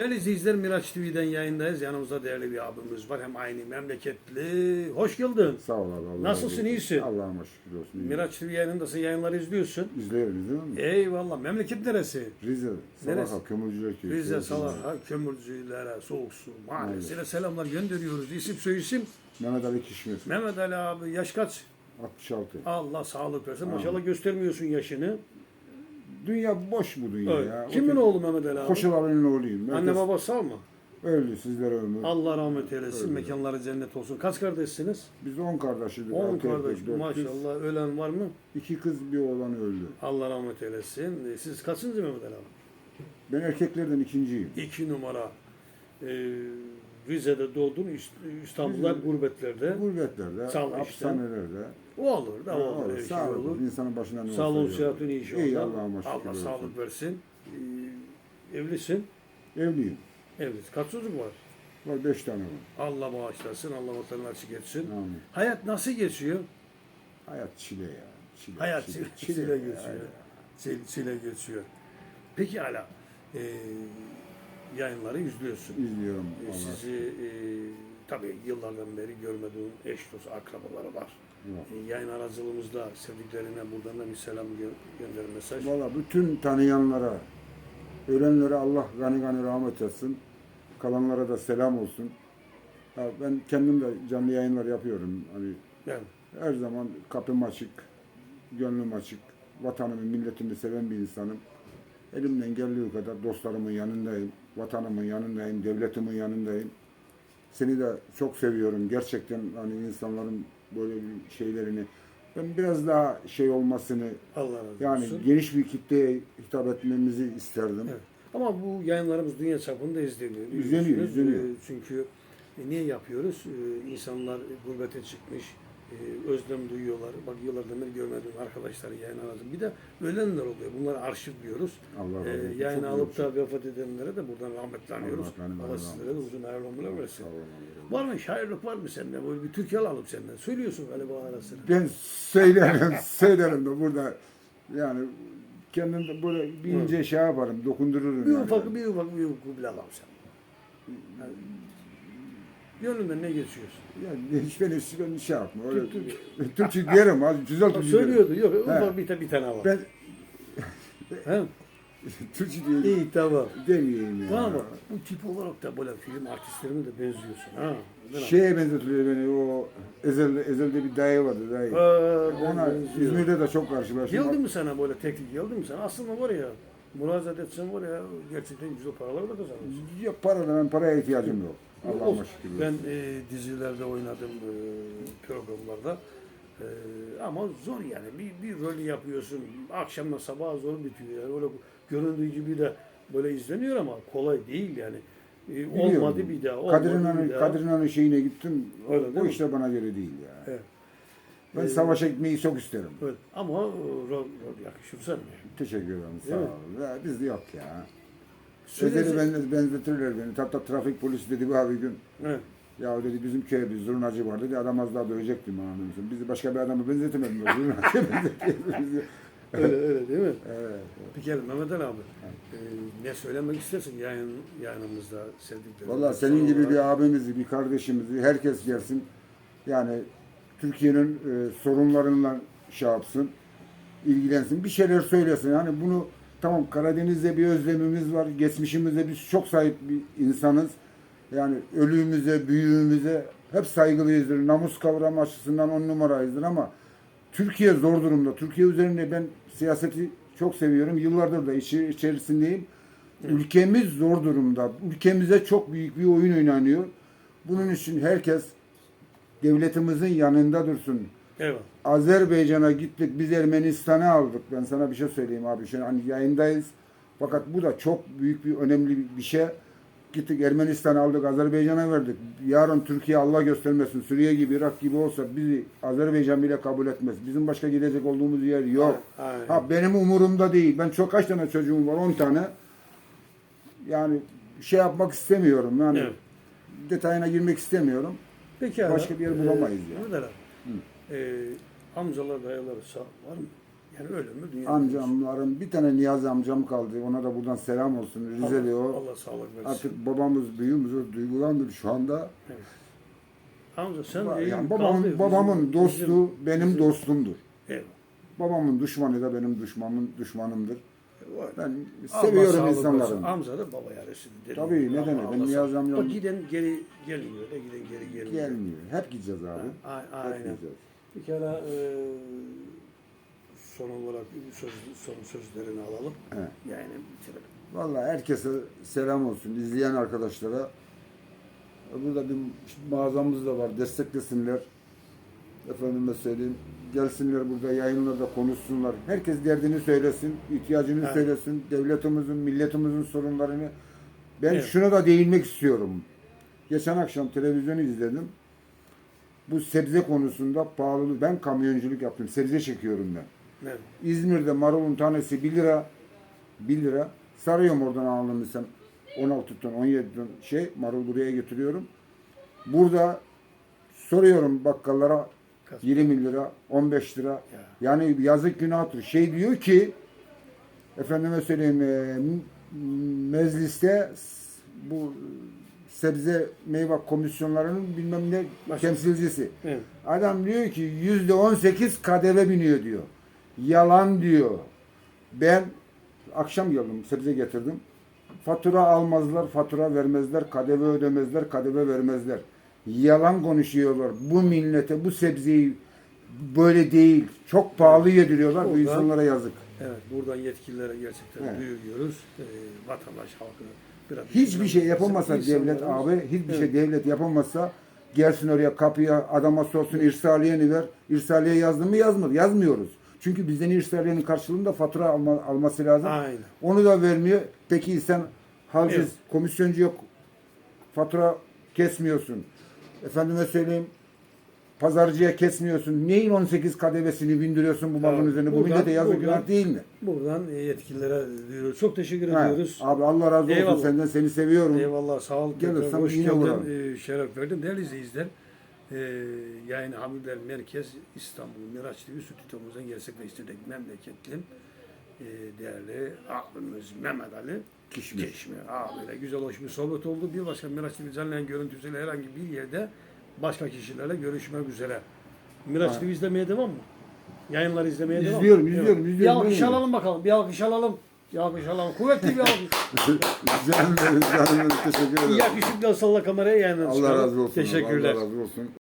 Değerli izleyiciler Miraç TV'den yayındayız. Yanımızda değerli bir abimiz var. Hem aynı memleketli. Hoş geldin. Sağ ol abi. Allah Nasılsın, razı olsun. iyisin? Allah'ıma şükür olsun. iyiyim. Miraç TV yayınındasın. Yayınları izliyorsun. İzliyoruz değil mi? Eyvallah. Memleket neresi? Rize, Neresi? Salaha, Kömürcüler Köyü. Rize, Köyü. Salaha, Kömürcülere, Soğuk Su Mahallesi'ne selamlar gönderiyoruz. İsim soy isim. Mehmet Ali Kişmir. Mehmet Ali abi yaş kaç? 66. Allah sağlık versin. Maşallah göstermiyorsun yaşını. Dünya boş bu dünya Evet. ya. Kimin oğlu Mehmet Ali abi? Koşuların oğluyum. Anne Herkes baba sağ mı? öldü sizlere ömür. Allah rahmet eylesin. Öyle. Mekanları cennet olsun. Kaç kardeşsiniz? Biz 10 kardeşiz. 10 Altı erkek, kardeş. dört kız. Maşallah. Ölen var mı? İki kız bir oğlan öldü. Allah rahmet eylesin. E, Siz kaçıncı Mehmet Ali abi? Ben erkeklerden ikinciyim. İki numara. Ee, Rize'de doğdun, İst- İstanbul'da Rize- gurbetlerde. Gurbetler'de, Sağ hapishanelerde. O olur da Ha, olur. olur, her şey olur. insanın başına ne Sağlığın olsa sıhhatin iyi inşallah. İyi Allah'ıma şükür Allah sağlık versin. Ee, evlisin. Evliyim. Evlisin. Kaç çocuk var? Var beş tane var. Allah bağışlasın. Allah vatanını açık etsin. Amin. Hayat nasıl geçiyor? Hayat çile ya. Çile, Hayat çile, çile ya, geçiyor. aynen. Çile, çile geçiyor. Peki hala e, yayınları izliyorsun. İzliyorum. E, Allah. Sizi e, tabii yıllardan beri görmediğim eş dost akrabaları var. E, yayın aracılığımızda sevdiklerine buradan da bir selam gö- gönder mesaj. Valla bütün tanıyanlara, ölenlere Allah gani gani rahmet etsin. Kalanlara da selam olsun. Ya ben kendim de canlı yayınlar yapıyorum. Hani Yani, her zaman kapım açık, gönlüm açık. Vatanımı, milletimi seven bir insanım. Elimden geldiği kadar dostlarımın yanındayım, vatanımın yanındayım, devletimin yanındayım. Seni de çok seviyorum. Gerçekten hani insanların böyle bir şeylerini ben biraz daha şey olmasını Allah razı yani olsun. geniş bir kitleye hitap etmemizi isterdim. Evet. Ama bu yayınlarımız dünya çapında izleniyor. İzleniyor, izleniyor. E, Çünkü e, niye yapıyoruz? E, İnsanlar gurbete çıkmış, e, özlem duyuyorlar. Bak yıllardan beri görmediğim arkadaşları yayın aradım. Bir de ölenler oluyor. Bunları arşivliyoruz. Allah E, olsun. yayın alıp da vefat edenlere de buradan rahmetli anıyoruz. Allah Allah sizlere de uzun hayırlı ömürler versin. Var mı? Şairlik var mı sende? Böyle bir Türkiye alalım senden. Söylüyorsun galiba ara sıra. Ben söylerim, söylerim de burada yani kendim böyle bir ince şey yaparım, dokundururum. Bir yani. ufak bir ufak bir ufak bile alalım sen. Yani, gönlünden ne geçiyorsun? Yani hiç beni, beni şey yapma. Öyle, Türk- Türkçe diyelim az güzel Türkçe söylüyordu. Yok ufak bir, bir tane alalım. Ben He? Türkçe diyelim. İyi tamam. Demeyeyim ya. Tamam bu tip olarak da böyle film artistlerine de benziyorsun. Ha. Mi? Şeye benzetiliyor beni o ezelde, ezelde bir dayı vardı dayı. Ben Ona benziyor. İzmir'de de çok karşılaştım. Geldi mi sana böyle teklif geldi mi sana? Aslında var ya müracaat etsen var ya gerçekten güzel paralar da kazanırsın. Ya paradan ben paraya ihtiyacım yok. Allah'ıma şükür. Ben e, dizilerde oynadım e, programlarda. E, ama zor yani. Bir, bir rol yapıyorsun. Akşamla sabaha zor bitiyor. Yani öyle göründüğü gibi de böyle izleniyor ama kolay değil yani. E, olmadı bir daha. Kadir İnan'ın. Kadir İnan'ın şeyine gittim. Öyle o işte bana göre değil ya. Evet. Ben Ee, savaşa gitmeyi çok isterim. Evet. Ama e, rol, rol yakışır sana. Teşekkür ederim. Sağ olun. Ya, bizde yok ya. Söyleyecek- Sözleri benz, benzetirler beni. Hatta trafik polisi dedi bir abi gün. Evet. Ya dedi bizim köye bir zurnacı var dedi. Adam az daha dövecekti bana. demiştim. Bizi başka bir adamı benzetemedin. o Zurnacı benzetiyor bizi. Öyle öyle değil mi? Evet. Peki Mehmet Ali abi. e, ne söylemek istersin yayın, yayınımızda sevdiklerine? Valla senin gibi bir abimizi, bir kardeşimizi herkes gelsin. Yani Türkiye'nin e, sorunlarından şey yapsın, ilgilensin, bir şeyler söylesin. Yani bunu tamam Karadeniz'de bir özlemimiz var, geçmişimizde biz çok sahip bir insanız. Yani ölümümüze, büyüğümüze hep saygılıyızdır. Namus kavramı açısından on numarayızdır ama Türkiye zor durumda. Türkiye üzerinde ben siyaseti çok seviyorum. Yıllardır da içi, içerisindeyim. Ülkemiz zor durumda. Ülkemize çok büyük bir oyun oynanıyor. Bunun için herkes devletimizin yanında dursun. Eyvallah. Azerbaycan'a gittik, biz Ermenistan'ı aldık. Ben sana bir şey söyleyeyim abi. Şimdi hani yayındayız. Fakat bu da çok büyük bir önemli bir şey. Gittik Ermenistan'ı aldık, Azerbaycan'a verdik. Yarın Türkiye Allah göstermesin Suriye gibi, Irak gibi olsa bizi Azerbaycan bile kabul etmez. Bizim başka gidecek olduğumuz yer yok. Aynen. Ha benim umurumda değil. Ben çok kaç tane çocuğum var? 10 tane. Yani şey yapmak istemiyorum. Yani Evet. detayına girmek istemiyorum. Peki. Başka bir yer bulamayız ya. Mehmet Ali abi. E, amcalar, dayılar sağ var mı? Yani öyle mi? Dünya Amcamlarım bir tane Niyazi amcam kaldı. Ona da buradan selam olsun. Rizeli o. Allah sağlık versin. Artık babamız, büyüğümüz o duygulandır şu anda. Evet. Amca sen Yani iyi babamın, kaldı. babamın Bizim- dostu bizim- benim bizim- dostumdur. Evet. Babamın düşmanı da benim düşmanım, düşmanımdır. Var. Ben seviyorum sağlık insanları. versin. Amca da baba yarısıdır. derim. Tabii, ne demek, ben Niyazi amcam- O giden geri gelmiyor da giden geri gelmiyor. Gelmiyor. Hep gideceğiz abi. A- Hep Aynen. gideceğiz. Bir kere e, son olarak söz, son sözlerini alalım. Evet. Yani bitirelim. Vallahi herkese selam olsun. izleyen arkadaşlara. Burada bir mağazamız da var. Desteklesinler. Efendime söyleyeyim. Gelsinler burada yayınlarda konuşsunlar. Herkes derdini söylesin. ihtiyacını Evet. söylesin. Devletimizin, milletimizin sorunlarını. Ben Evet. şuna da değinmek istiyorum. Geçen akşam televizyonu izledim. Bu sebze konusunda pahalılık. Ben kamyonculuk yaptım. Sebze çekiyorum ben. Evet. İzmir'de marulun tanesi 1 lira 1 lira. Sarıyorum oradan sen 16 ton 17 ton şey marul buraya getiriyorum. Burada soruyorum bakkallara Kaç? 20 lira 15 lira. Ya. Yani yazık günahtır. Şey diyor ki efendime söyleyeyim e, mecliste bu sebze meyve komisyonlarının bilmem ne Başka- temsilcisi. Evet. Adam diyor ki yüzde on sekiz kadeve biniyor diyor. Yalan diyor. Ben akşam geldim sebze getirdim. Fatura almazlar, fatura vermezler, kadeve ödemezler, kadeve vermezler. Yalan konuşuyorlar. Bu millete bu sebzeyi böyle değil. Çok pahalı yediriyorlar. Bu insanlara yazık. Evet, buradan yetkililere gerçekten Evet. duyuruyoruz. Ee, vatandaş halkı biraz Hiçbir şey yapamazsa devlet abi, hiçbir şey Evet. devlet yapamazsa gelsin oraya kapıya adama sorsun irsaliyeni ver. İrsaliye yazdın mı yazmadı. Yazmıyoruz. Çünkü bizden irsaliyenin karşılığında fatura alma, alması lazım. Aynen. Onu da vermiyor. Peki sen halciz, Evet. komisyoncu yok. Fatura kesmiyorsun. Efendime söyleyeyim pazarcıya kesmiyorsun. Neyin 18 kadevesini bindiriyorsun bu malın üzerine? Bu Buradan- millete yazık günah değil mi? Buradan e, yetkililere diyoruz. Çok teşekkür Ha, ediyoruz. Abi Allah razı olsun Eyvallah. senden. Seni seviyorum. Eyvallah sağ ol. Gelirsen hoş yine geldin. Ee, şeref verdin. Değerli izleyiciler, e, yayın Hamidler Merkez İstanbul Miraç TV stüdyomuzdan gerçekleştirdik. Memleketlim e, değerli abimiz Mehmet Ali Kişmiş. Abiyle güzel hoş bir sohbet oldu. Bir başka Miraç yayın görüntüsüyle herhangi bir yerde başka kişilerle görüşmek üzere. Miraç. TV izlemeye devam mı? Yayınları izlemeye devam mı? İzliyorum, izliyorum, izliyorum. Bir alkış alalım bakalım. Bir alkış alalım. Bir alkış alalım. Kuvvetli bir alkış. canım benim. Teşekkür ederim. Yakışıklı salla kameraya yayınlarınızı Allah razı olsun. Teşekkürler. Allah razı olsun.